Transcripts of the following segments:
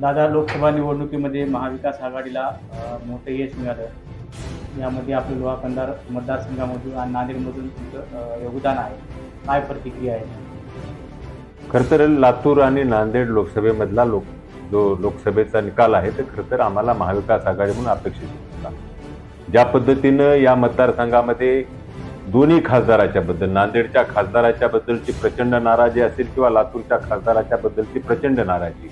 दादा लोकसभा निवडणुकीमध्ये महाविकास आघाडीला मोठं यश मिळालं. यामध्ये आपलं लोहा कंधार मतदारसंघामधून आणि नांदेडमधून तुमचं योगदान आहे. काय प्रतिक्रिया आहे? खरं तर लातूर आणि नांदेड लोकसभेमधला लोक जो लोकसभेचा निकाल आहे ते खरं तर आम्हाला महाविकास आघाडी म्हणून अपेक्षित होता. ज्या पद्धतीनं या मतदारसंघामध्ये दोन्ही खासदाराच्या बद्दल नांदेडच्या खासदाराच्या बद्दलची प्रचंड नाराजी असेल किंवा लातूरच्या खासदाराच्या बद्दलची प्रचंड नाराजी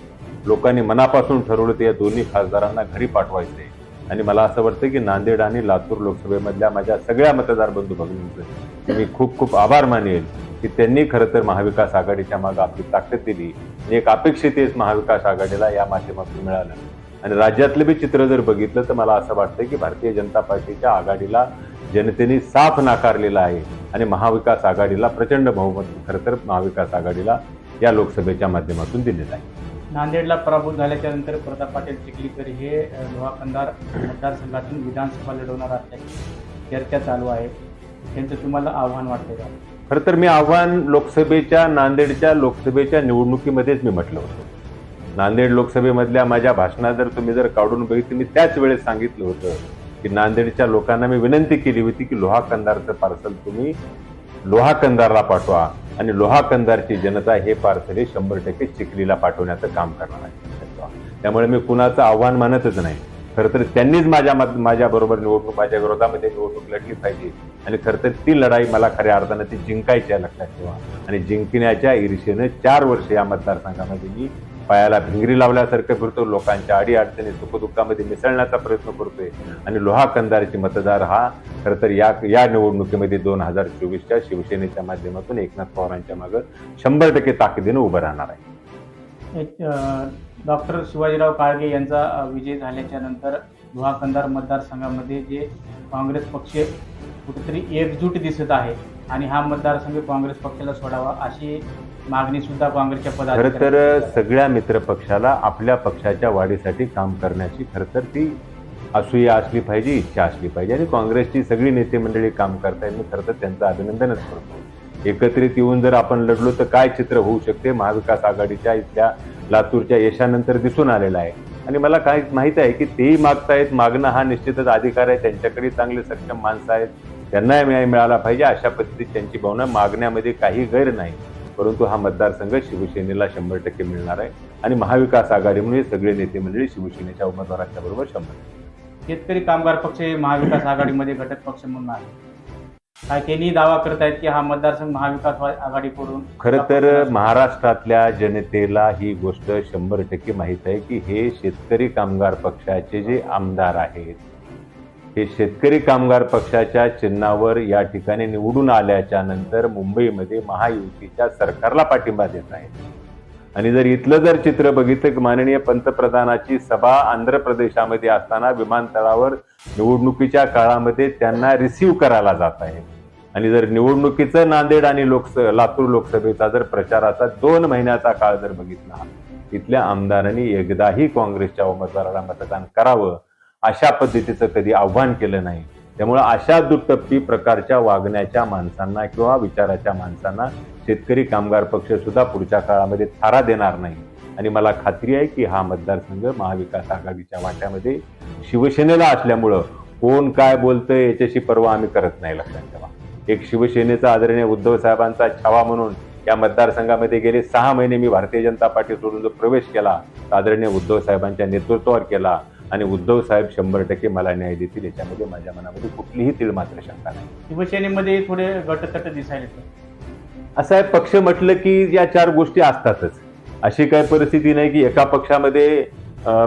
लोकांनी मनापासून ठरवलं ते या दोन्ही खासदारांना घरी पाठवायचे. आणि मला असं वाटतं की नांदेड आणि लातूर लोकसभेमधल्या माझ्या सगळ्या मतदार बंधू भगिनींचे मी खूप खूप आभार मानेल की त्यांनी खरं तर महाविकास आघाडीच्या मागे आपली ताकद दिली. आणि एक अपेक्षित महाविकास आघाडीला या माध्यमातून मिळालं. आणि राज्यातलं बी चित्र जर बघितलं तर मला असं वाटतं की भारतीय जनता पार्टीच्या आघाडीला जनतेने साफ नाकारलेला आहे. आणि महाविकास आघाडीला प्रचंड बहुमत खरं तर महाविकास आघाडीला या लोकसभेच्या माध्यमातून दिलेलं आहे. नांदेडला पराभूत झाल्याच्यानंतर प्रताप पाटील चिखलीकर हे लोहा कंधार मतदारसंघातून विधानसभा लढवणार असल्याची चर्चा चालू आहे. त्यांचं तुम्हाला आव्हान वाटते का? खरं तर मी आव्हान लोकसभेच्या नांदेडच्या लोकसभेच्या निवडणुकीमध्येच मी म्हटलं होतं. नांदेड लोकसभेमधल्या माझ्या भाषणात जर तुम्ही जर काढून बघितलं मी त्याच वेळेस सांगितलं होतं की नांदेडच्या लोकांना मी विनंती केली होती की लोहा कंदारचं पार्सल तुम्ही लोहा कंदारला पाठवा. आणि लोहा कंदारची जनता हे पार्सल हे शंभर टक्के चिखलीला पाठवण्याचं काम करणार आहे. त्यामुळे मी कुणाचं आव्हान मानतच नाही. खरं तर त्यांनीच माझ्या मत माझ्या बरोबर निवडणूक माझ्या विरोधामध्ये निवडणूक लढली पाहिजे. आणि खरं तर ती लढाई मला खऱ्या अर्थानं ती जिंकायची आहे लक्षात ठेवा. आणि जिंकण्याच्या ईर्षेनं चार वर्ष या मतदारसंघामध्ये मी पायाला भिंगरी लावल्यासारखं फिरतो लोकांच्या अडी अडचणी सुखदुःखामध्ये मिसळण्याचा प्रयत्न करतोय. आणि लोहा कंदारचे मतदार हा खरं तर या या निवडणुकीमध्ये दोन हजार चोवीसच्या शिवसेनेच्या माध्यमातून एकनाथ पवारांच्या मागं शंभर टक्के ताकदीनं उभं राहणार आहे. एक, डॉक्टर शिवाजीराव काळगे यांचा विजय झाल्याच्यानंतर लोहा कंधार मतदारसंघामध्ये जे काँग्रेस पक्ष कुठेतरी एकजूट दिसत आहे आणि हा मतदारसंघ काँग्रेस पक्षाला सोडावा अशी मागणी सुद्धा काँग्रेसच्या खरं तर सगळ्या मित्र पक्षाला आपल्या पक्षाच्या वाढीसाठी काम करण्याची खरं तर ती असूया असली पाहिजे इच्छा असली पाहिजे आणि काँग्रेसची सगळी नेते मंडळी काम करतायत. मी खरं तर त्यांचं अभिनंदनच करतो. एकत्रित येऊन जर आपण लढलो तर काय चित्र होऊ शकते? महाविकास आघाडीच्या इथल्या लातूरच्या यशानंतर दिसून आलेलं आहे. आणि मला काय माहीत आहे की तेही मागतायत मागणं हा निश्चितच अधिकार आहे. त्यांच्याकडे चांगले सक्षम माणसं आहेत. त्यांनाही न्याय मिळाला पाहिजे अशा पद्धतीत त्यांची भावना मागण्यामध्ये काही गैर नाही. परंतु हा मतदारसंघ शिवसेनेला शंभर टक्के मिळणार आहे. आणि महाविकास आघाडीमुळे सगळे नेते मंडळी शिवसेनेच्या उमेदवारांच्या बरोबर शंभर शेतकरी कामगार पक्ष हे महाविकास आघाडीमध्ये घटक पक्ष म्हणून आहे. त्यांनी दावा करत आहेत की हा मतदारसंघ महाविकास आघाडीकडून खरं तर महाराष्ट्रातल्या जनतेला ही गोष्ट शंभर टक्के माहीत आहे की हे शेतकरी कामगार पक्षाचे जे आमदार आहेत हे शेतकरी कामगार पक्षाच्या चिन्हावर या ठिकाणी निवडून आल्याच्यानंतर मुंबईमध्ये महायुतीच्या सरकारला पाठिंबा देत आहेत. आणि जर इथलं जर चित्र बघितलं की माननीय पंतप्रधानाची सभा आंध्र प्रदेशामध्ये असताना विमानतळावर निवडणुकीच्या काळामध्ये त्यांना रिसीव्ह करायला जात आहे आणि जर निवडणुकीचं नांदेड आणि लोकस लातूर लोकसभेचा जर प्रचाराचा दोन महिन्याचा काळ जर बघितला तिथल्या आमदारांनी एकदाही काँग्रेसच्या उमेदवाराला मतदान करावं अशा पद्धतीचं कधी आव्हान केलं नाही. त्यामुळे अशा दुटप्पी प्रकारच्या वागण्याच्या माणसांना किंवा विचाराच्या माणसांना शेतकरी कामगार पक्ष सुद्धा पुढच्या काळामध्ये थारा देणार नाही. आणि मला खात्री आहे की हा मतदारसंघ महाविकास आघाडीच्या वाट्यामध्ये शिवसेनेला असल्यामुळं कोण काय बोलतंय याच्याशी पर्वा आम्ही करत नाही लक्षात ठेवा. एक शिवसेनेचा आदरणीय उद्धव साहेबांचा छावा म्हणून या मतदारसंघामध्ये गेले सहा महिने मी भारतीय जनता पार्टी सोडून जो प्रवेश केला आदरणीय उद्धव साहेबांच्या नेतृत्वावर केला आणि उद्धव साहेब शंभर टक्के मला न्याय देतील याच्यामध्ये माझ्या मनामध्ये कुठलीही तीळ मात्र शंका नाही. शिवसेनेमध्ये थोडे गटतट दिसायला. असं आहे पक्ष म्हटलं की या चार गोष्टी असतातच. अशी काही परिस्थिती नाही की एका पक्षामध्ये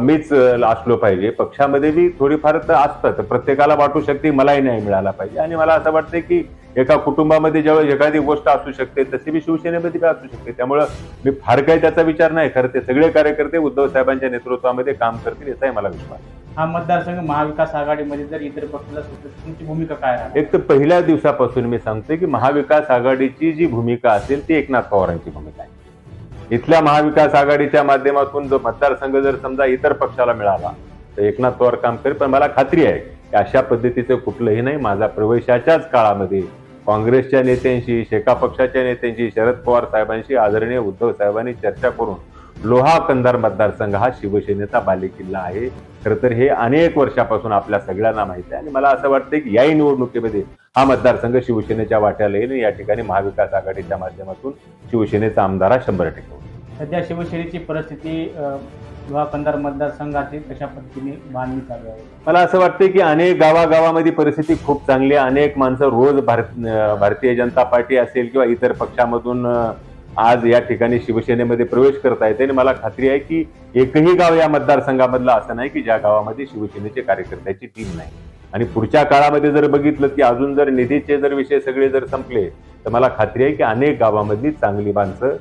मीच असलो पाहिजे. पक्षामध्ये बी थोडीफार तर असतात. प्रत्येकाला वाटू शकते मलाही न्याय मिळाला पाहिजे. आणि मला असं वाटतं की एका कुटुंबामध्ये ज्यावेळेस एखादी गोष्ट असू शकते तशी मी शिवसेनेमध्ये बी असू शकते. त्यामुळं मी फार काही त्याचा विचार नाही खरं ते सगळे कार्यकर्ते उद्धव साहेबांच्या नेतृत्वामध्ये काम करतील याचाही मला विश्वास आहे. हा मतदारसंघ महाविकास आघाडीमध्ये जर इतर पक्षाला तुमची भूमिका काय एक तर पहिल्या दिवसापासून मी सांगतोय की महाविकास आघाडीची जी भूमिका असेल ती एकनाथ पवारांची भूमिका आहे. इथल्या महाविकास आघाडीच्या माध्यमातून जो मतदारसंघ जर समजा इतर पक्षाला मिळाला तर एकनाथ पवार काम करेल. पण मला खात्री आहे की अशा पद्धतीचं कुठलंही नाही. माझा प्रवेशाच्याच काळामध्ये काँग्रेसच्या नेत्यांशी शेका पक्षाच्या नेत्यांशी शरद पवार साहेबांशी आदरणीय उद्धव साहेबांनी चर्चा करून लोहा कंधार मतदारसंघ हा शिवसेनेचा बालेकिल्ला आहे. खरं तर हे अनेक वर्षापासून आपल्या सगळ्यांना माहिती आहे आणि मला असं वाटतं की याही निवडणुकीमध्ये हा मतदारसंघ शिवसेनेच्या वाट्याला येईल या ठिकाणी महाविकास आघाडीच्या माध्यमातून शिवसेनेचा आमदार हा शंभर टक्के सध्या शिवसेनेची परिस्थिती किंवा कंधार मतदारसंघाची कशा पद्धतीने बांधणी चालू आहे? मला असं वाटतं की अनेक गावागावामध्ये परिस्थिती खूप चांगली आहे. अनेक माणसं रोज भारत भारतीय जनता पार्टी असेल किंवा इतर पक्षामधून आज या ठिकाणी शिवसेनेमध्ये प्रवेश करता येते. आणि मला खात्री आहे की एकही गाव या मतदारसंघामधलं असं नाही की ज्या गावामध्ये शिवसेनेचे कार्यकर्त्याची टीम नाही. आणि पुढच्या काळामध्ये जर बघितलं की अजून जर निधीचे जर विषय सगळे जर संपले तर मला खात्री आहे की अनेक गावामधली चांगली माणसं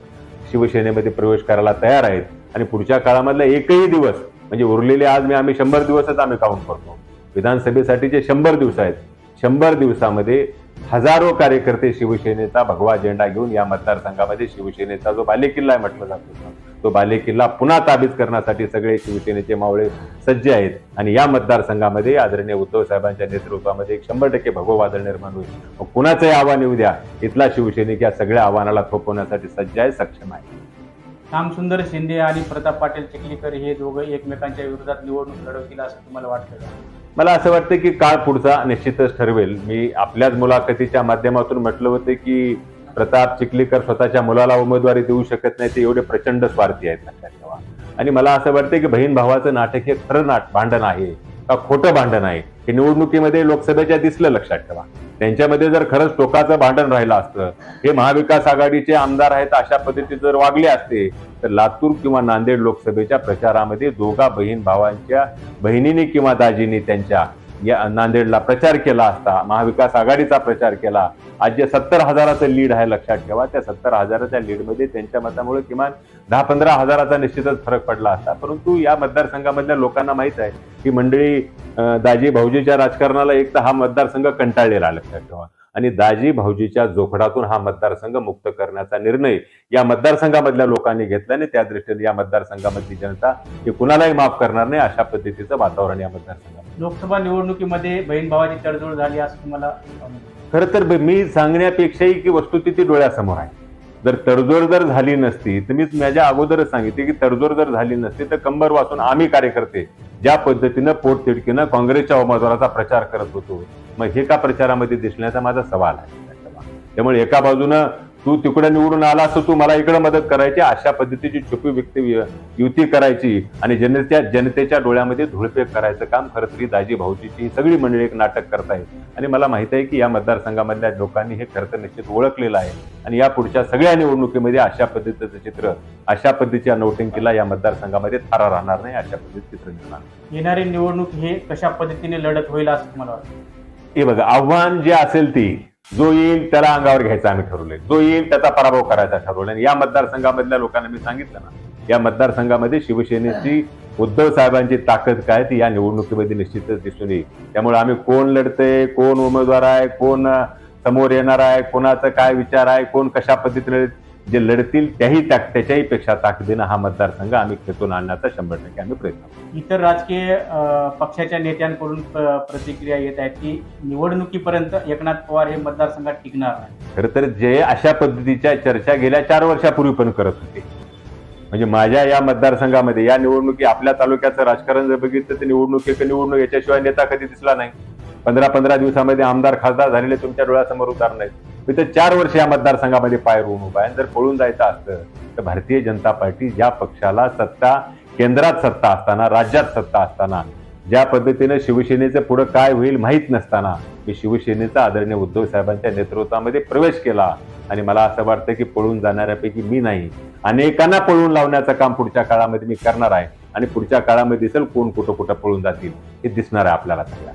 शिवसेनेमध्ये प्रवेश करायला तयार आहेत. आणि पुढच्या काळामधला एकही दिवस म्हणजे उरलेले आज मी आम्ही शंभर दिवसच आम्ही काउंट करतो. विधानसभेसाठी जे शंभर दिवस आहेत शंभर दिवसामध्ये हजारो कार्यकर्ते शिवसेनेचा भगवा झेंडा घेऊन या मतदारसंघामध्ये शिवसेनेचा जो बालेकिल्ला आहे म्हटलं जातो. तो बालेकिल्ला पुन्हा ताबीज करण्यासाठी सगळे शिवसेनेचे मावळे सज्ज आहेत. आणि या मतदारसंघामध्ये आदरणीय उद्धव साहेबांच्या नेतृत्वामध्ये एक शंभर टक्के भगव वादळ निर्माण होईल. कुणाचंही आव्हान येऊ द्या. इथला शिवसैनिक या सगळ्या आव्हानाला थोपवण्यासाठी सज्ज आहे सक्षम आहे. श्यामसुंदर शिंदे आणि प्रताप पाटील चिखलीकर हे दोघं एकमेकांच्या विरोधात निवडणूक लढवतील असं तुम्हाला वाटतं का? मला असं वाटतं की काळ पुढचा निश्चितच ठरवेल. मी आपल्याच मुलाखतीच्या माध्यमातून म्हटलं होतं की प्रताप चिखलीकर स्वतःच्या मुलाला उमेदवारी देऊ शकत नाही ते एवढे प्रचंड स्वार्थी आहेत लक्षात ठेवा. आणि मला असं वाटतं की बहीण भावाचं नाटक हे खरं नाट भांडण आहे का खोटं भांडण आहे हे निवडणुकीमध्ये लोकसभेच्या दिसलं लक्षात ठेवा. त्यांच्यामध्ये जर खरंच टोकाचं भांडण राहिलं असतं हे महाविकास आघाडीचे आमदार आहेत अशा पद्धतीत जर वागले असते तर लातूर किंवा नांदेड लोकसभेच्या प्रचारामध्ये दोघा बहीण भावांच्या बहिणीने किंवा दाजींनी त्यांच्या या नांदेडला प्रचार केला असता महाविकास आघाडीचा प्रचार केला आज जे सत्तर हजाराचं लीड आहे लक्षात ठेवा त्या सत्तर हजाराच्या लीडमध्ये त्यांच्या मतामुळे किमान दहा पंधरा हजाराचा निश्चितच फरक पडला असता. परंतु या मतदारसंघामधल्या लोकांना माहीत आहे की मंडळी दाजी भाऊजीच्या राजकारणाला एक तर हा मतदारसंघ कंटाळलेला लक्षात ठेवा. आणि दाजी भाऊजीच्या जोखडातून हा मतदारसंघ मुक्त करण्याचा निर्णय या मतदारसंघामधल्या लोकांनी घेतला आणि त्या दृष्टीने या मतदारसंघामधली जनता ही कुणालाही माफ करणार नाही अशा पद्धतीचं वातावरण या मतदारसंघात लोकसभा निवडणुकीमध्ये बहीण भावाची तडजोड झाली असं तुम्हाला अनुभव? खरं तर ब- मी सांगण्यापेक्षाही की वस्तुस्थिती डोळ्यासमोर आहे जर तडजोड जर झाली नसती तर मीच माझ्या अगोदरच सांगितले की तडजोड जर झाली नसती तर कंबर वाचून आम्ही कार्यकर्ते ज्या पद्धतीनं पोटतिडकीनं काँग्रेसच्या उमेदवाराचा प्रचार करत होतो मग हे का प्रचारामध्ये दिसण्याचा माझा सवाल आहे त्यामुळे एका बाजूनं तू तिकडे निवडून आला असं तू मला इकडे मदत करायची अशा पद्धतीची छुपी व्यक्ती युती करायची आणि जनतेच्या जनतेच्या डोळ्यामध्ये धुळपेक करायचं काम खरं तरी दाजी भाऊजीची ही सगळी मंडळी एक नाटक करतायत. आणि मला माहीत आहे की या मतदारसंघामधल्या लोकांनी हे खरं तर निश्चित ओळखलेलं आहे. आणि या पुढच्या सगळ्या निवडणुकीमध्ये अशा पद्धतीचं चित्र अशा पद्धतीच्या नोटिंगला या मतदारसंघामध्ये थारा राहणार नाही अशा पद्धतीचं चित्र निर्माण होईल. येणारी निवडणूक हे कशा पद्धतीने लढत होईल असं तुम्हाला वाटतं? हे बघा आव्हान जे असेल ती जो येईल त्याला अंगावर घ्यायचं आम्ही ठरवलंय जो येईल त्याचा पराभव करायचा ठरवलं आणि या मतदारसंघामधल्या लोकांना मी सांगितलं ना या मतदारसंघामध्ये शिवसेनेची उद्धव साहेबांची ताकद काय ती या निवडणुकीमध्ये निश्चितच दिसून येईल. त्यामुळे आम्ही कोण लढतंय कोण उमेदवार आहे कोण समोर येणार आहे कोणाचा काय विचार आहे कोण कशा पद्धतीने जे लढतील त्याही ताक त्याच्याही पेक्षा ताकदीनं हा मतदारसंघ आम्ही खेचून आणण्याचा शंभर टक्के आम्ही प्रयत्न इतर राजकीय पक्षाच्या नेत्यांकडून प्रतिक्रिया येत आहेत की निवडणुकीपर्यंत एकनाथ पवार हे मतदारसंघात टिकणार नाही. खरं तर जे अशा पद्धतीच्या चर्चा गेल्या चार वर्षापूर्वी पण करत होते. म्हणजे माझ्या या मतदारसंघामध्ये या निवडणुकी आपल्या तालुक्याचं राजकारण जर बघितलं तर निवडणूक एक निवडणूक याच्याशिवाय नेता कधी दिसला नाही. पंधरा पंधरा दिवसामध्ये आमदार खासदार झालेले तुमच्या डोळ्यासमोर उतार नाहीत तर चार वर्ष या मतदारसंघामध्ये पाय रोवून उभा आहे. जर पळून जायचं असतं तर भारतीय जनता पार्टी ज्या पक्षाला सत्ता केंद्रात सत्ता असताना राज्यात सत्ता असताना ज्या पद्धतीनं शिवसेनेचं पुढं काय होईल माहीत नसताना मी शिवसेनेचा आदरणीय उद्धव साहेबांच्या नेतृत्वामध्ये प्रवेश केला आणि मला असं वाटतं की पळून जाणाऱ्यापैकी मी नाही. अनेकांना पळून लावण्याचं काम पुढच्या काळामध्ये मी करणार आहे आणि पुढच्या काळामध्ये दिसेल कोण कुठं कुठं पळून जातील हे दिसणार आहे आपल्याला सगळ्या